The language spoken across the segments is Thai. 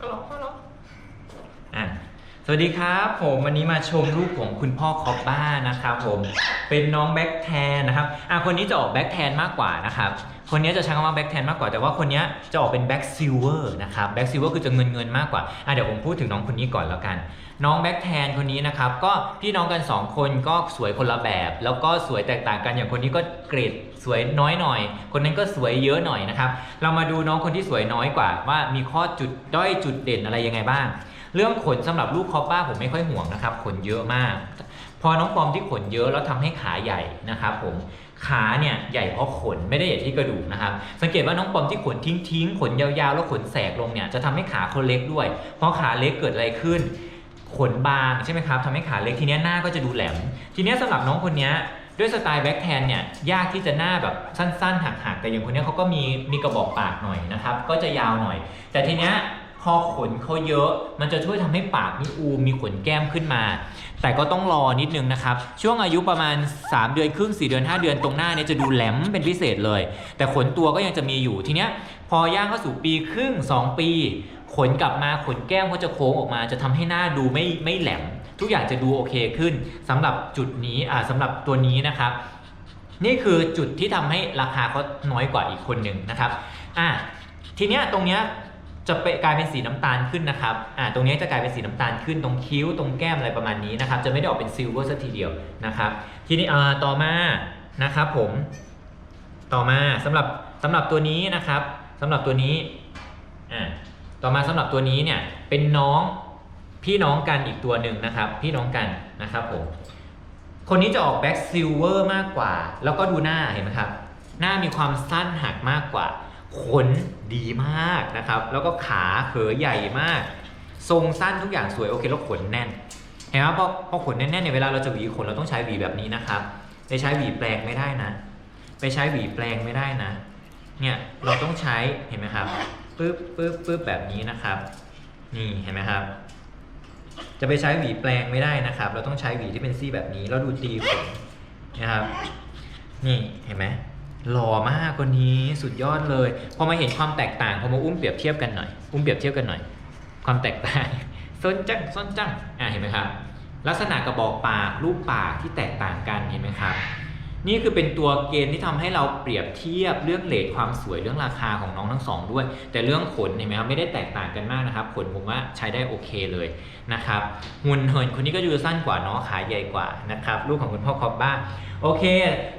ฮัลโหลฮัลโหลอะ สวัสดีครับผมวันนี้มาชมรูปของคุณพ่อคอปบ้านะครับผมเป็นน้องแบ็คแทนนะครับอะคนนี้จะออกแบ็คแทนมากกว่านะครับคนนี้จะใช้คำว่าแบ็คแทนมากกว่าแต่ว่าคนนี้จะออกเป็นแบ็คซิลเวอร์นะครับแบ็คซิลเวอร์คือจะเงินเงินมากกว่าอะเดี๋ยวผมพูดถึงน้องคนนี้ก่อนแล้วกัน น้องแบ็คแทนคนนี้นะครับก็พี่น้องกัน 2 คนก็สวยคนละแบบ แล้วก็สวยแตกต่างกันอย่างคนนี้ก็เกรดสวยน้อยหน่อย คนนั้นก็สวยเยอะหน่อยนะครับเรามาดูน้องคนที่สวยน้อยกว่า ว่ามีข้อจุดด้อยจุดเด่นอะไรยังไงบ้าง เรื่องขนสำหรับลูกคอปป้าผมไม่ค่อยห่วงนะครับ ขนเยอะมาก พอน้องปอมที่ขนเยอะแล้วทำให้ขาใหญ่นะครับผมขาเนี่ยใหญ่เพราะขนไม่ได้ใหญ่ที่กระดูกนะครับ สังเกตว่าน้องปอมที่ขนทิ้งทิ้งๆขนยาวๆ แล้วขนแสกลงเนี่ยจะทำให้ขาเขาเล็กด้วยเพราะขาเล็กเกิดอะไรขึ้น ขนบางใช่ไหมครับทำให้ขาเล็กทีนี้หน้าก็จะดูแหลม ทีนี้ยสำหรับน้องคนนี้ด้วยสไตล์แบ็คแทนเนี่ยยากที่จะหน้าแบบสั้นๆหักๆแต่อย่างคนนี้เขาก็มีมีกระบอกปากหน่อยนะครับก็จะยาวหน่อย แต่ทีเนี้ย พอขนเขาเยอะ มันจะช่วยทำให้ปากมีอูมีขนแก้มขึ้นมา แต่ก็ต้องรอนิดนึงนะครับ ช่วงอายุประมาณ 3 เดือนครึ่ง 4 เดือน 5 เดือนตรงหน้าเนี่ยจะดูแหลมเป็นพิเศษเลย แต่ขนตัวก็ยังจะมีอยู่ทีเนี้ยพอย่างเข้าสู่ปีครึ่ง 2 ปี ขนกลับมาขนแก้มก็จะโค้งออกมา จะทำให้หน้าดูไม่ไม่แหลม ทุกอย่างจะดูโอเคขึ้นสำหรับจุดนี้อ่าสำหรับตัวนี้นะครับนี่คือจุดที่ทำให้ราคาเขาน้อยกว่าอีกคนหนึ่งนะครับ อะทีเนี้ยตรงเนี้ย จะไปกลายเป็นสีน้ำตาลขึ้นนะครับ อ่า ตรงนี้จะกลายเป็นสีน้ำตาลขึ้นตรงคิ้วตรงแก้มอะไรประมาณนี้นะครับ จะไม่ได้ออกเป็นซิลเวอร์สักทีเดียวนะครับ ทีนี้อ่าต่อมานะครับผม ต่อมาสำหรับสำหรับตัวนี้นะครับสำหรับตัวนี้ อ่า ต่อมาสำหรับตัวนี้เนี่ยเป็นน้องพี่น้องกันอีกตัวหนึ่งนะครับ พี่น้องกันนะครับผม คนนี้จะออกแบ็กซิลเวอร์มากกว่า แล้วก็ดูหน้าเห็นไหมครับ หน้ามีความสั้นหักมากกว่า ขนดีมากนะครับ แล้วก็ขาเขอใหญ่มาก ทรงสั้นทุกอย่างสวยโอเคแล้วขนแน่นเห็นไหมพอพอขนแน่นๆเนี่ยเวลาเราจะหวีขนเราต้องใช้หวีแบบนี้นะครับไปใช้หวีแปลงไม่ได้นะ ไปใช้หวีแปลงไม่ได้นะ เนี่ยเราต้องใช้เห็นไหมครับปึ๊บปึ๊บปึ๊บแบบนี้นะครับ นี่เห็นไหมครับ จะไปใช้หวีแปลงไม่ได้นะครับ เราต้องใช้หวีที่เป็นซี่แบบนี้แล้วดูตีขนนะครับ นี่เห็นไหม หล่อมากคนนี้สุดยอดเลย พอมาเห็นความแตกต่างพอมาอุ้มเปรียบเทียบกันหน่อย อุ้มเปรียบเทียบกันหน่อย ความแตกต่างส้นจังส้นจังอะเห็นไหมครับ ลักษณะกระบอกปากรูปปากที่แตกต่างกันเห็นไหมครับ นี่คือเป็นตัวเกณฑ์ที่ทำให้เราเปรียบเทียบเรื่องเลทความสวยเรื่องราคาของน้องทั้งสองด้วย แต่เรื่องขนเห็นไหมครับไม่ได้แตกต่างกันมากนะครับขนผมว่าใช้ได้โอเคเลยนะครับหุ่นเหินคนนี้ก็ดูสั้นกว่าเนาะขาใหญ่กว่านะครับลูกของคุณพ่อคอบบ้าโอเค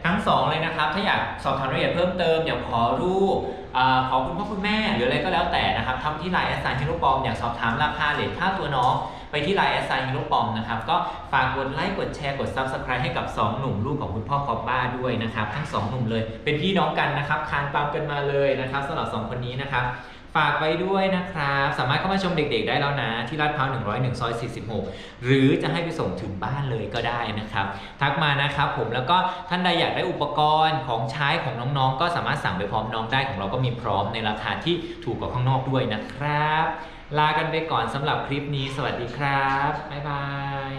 ทั้งสองเลยนะครับ ถ้าอยากสอบถามรายละเอียดเพิ่มเติมอยากขอรูปอาขอคุณพ่อคุณแม่หรืออะไรก็แล้วแต่นะครับทำที่ไลน์แอสไซน์ฮิโรปอมอยากสอบถามราคาเลทค่าตัวน้อง ไปที่ไลน์แอสไซน์ฮิโรปอมนะครับก็ฝากกดไลค์กดแชร์กด Subscribe ให้กับ 2 หนุ่มลูกของคุณพ่อคอบบ้าด้วยนะครับ ทั้ง 2 หนุ่มเลย เป็นพี่น้องกันนะครับคานตามกันมาเลยนะครับสำหรับ 2 คนนี้นะครับฝากไว้ด้วยนะครับ สามารถเข้ามาชมเด็กๆ ได้แล้วนะ ที่ลาดพร้าว101ซอย46 หรือจะให้ไปส่งถึงบ้านเลยก็ได้นะครับ ทักมานะครับผมแล้วก็ท่านใดอยากได้อุปกรณ์ของใช้ของน้องๆ ก็สามารถสั่งไปพร้อมน้องได้ของเราก็มีพร้อมในราคาที่ถูกกว่าข้างนอกด้วยนะครับ ลากันไปก่อนสำหรับคลิปนี้ สวัสดีครับ บ๊ายบาย